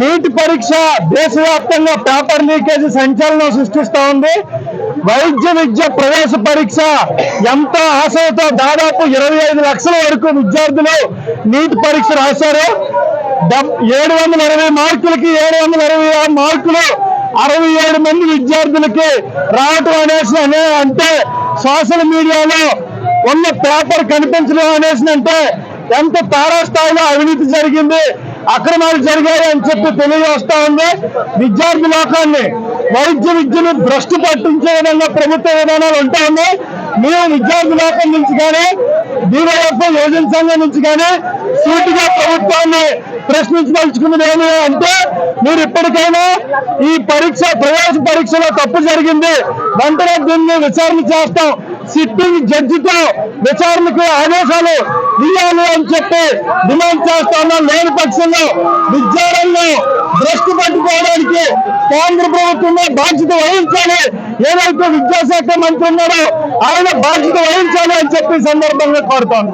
నీటి పరీక్ష దేశవ్యాప్తంగా పేపర్ లీకేజ్ సంచలనం సృష్టిస్తా ఉంది. వైద్య విద్య ప్రవేశ పరీక్ష ఎంత ఆశతో దాదాపు ఇరవై ఐదు లక్షల వరకు విద్యార్థులు నీటి పరీక్ష రాశారు. ఏడు వందల ఇరవై మార్కులకి ఏడు వందల ఇరవై ఆరు మార్కులు అరవై ఏడు మంది విద్యార్థులకి రావటం అనేసి అంటే సోషల్ మీడియాలో ఉన్న పేపర్ కనిపించడం అనేసి అంటే ఎంత తారాస్థాయిలో అవినీతి జరిగింది అక్రమాలు జరిగాయి అని చెప్పి తెలియజేస్తా ఉంది విద్యార్థి లోకాన్ని. వైద్య విద్యను భ్రష్టు పట్టించే విధంగా ప్రభుత్వ విధానాలు ఉంటా మేము విద్యార్థి లోకం నుంచి కానీ దీనివైపు యోజన సంఘం నుంచి కానీ సూటిగా ప్రభుత్వాన్ని ప్రశ్నించదలుచుకున్నది ఏమి అంటే మీరు ఇప్పటికైనా ఈ పరీక్ష ప్రవేశ పరీక్షలో తప్పు జరిగింది వెంటనే దీన్ని విచారణ చేస్తాం. సిట్టింగ్ జడ్జితో విచారణకు ఆదేశాలు ఇవ్వాలి అని చెప్పి డిమాండ్ చేస్తా లేని పక్షంలో విద్యారంగం దృష్టి పట్టుకోవడానికి కేంద్ర ప్రభుత్వమే బాధ్యత వహించాలి. ఏదైతే విద్యాశాఖ మంత్రి ఉన్నారో ఆయన బాధ్యత వహించాలి అని చెప్పి సందర్భంగా కోరుతాను.